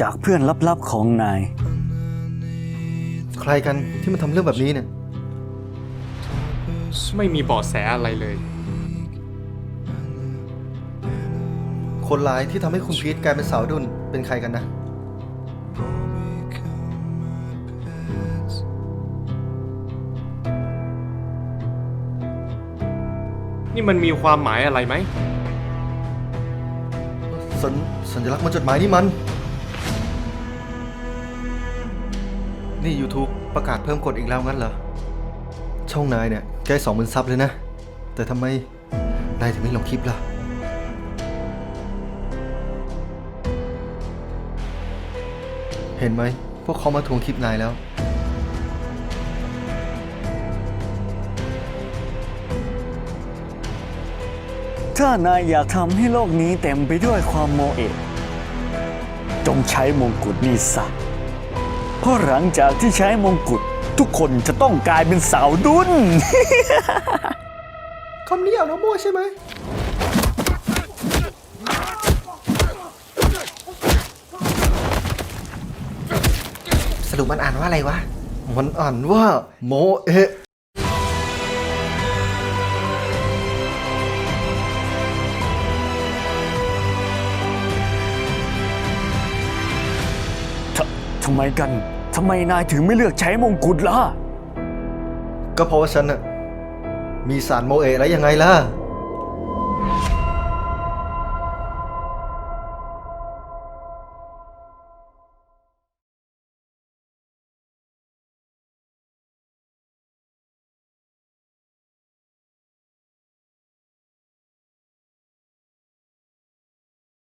จากเพื่อนลับๆของนาย ใครกันที่มันทำเรื่องแบบนี้เนี่ย ไม่มีเบาะแสอะไรเลย คนร้ายที่ทำให้คุณพีทกลายเป็นสาวดุนเป็นใครกันนะ นี่มันมีความหมายอะไรไหม สัญสัญลักษณ์บนจดหมายนี่มัน นี่ YouTube ประกาศเพิ่มกฎอีกแล้วงั้นเหรอ ช่องนายเนี่ยใกล้สองหมื่นซับเลยนะ แต่ทำไม นายถึงไม่ลงคลิปล่ะ เห็นไหม พวกเขามาทวงคลิปนายแล้ว ถ้านายอยากทำให้โลกนี้เต็มไปด้วยความโมเอะจงใช้มงกุฎนี้ซะ เพราะหลังจากที่ใช้มงกุฎทุกคนจะต้องกลายเป็นสาวดุน คำนี้เอาน้ำมั่วใช่ไหม สรุปมันอ่านว่าอะไรวะ มันอ่านว่าโมเอะำไมกัน ทำไมนายถึงไม่เลือกใช้มงกุฎล่ะ ก็เพราะว่าฉันน่ะมีสารโมเอะแล้วยังไงล่ะ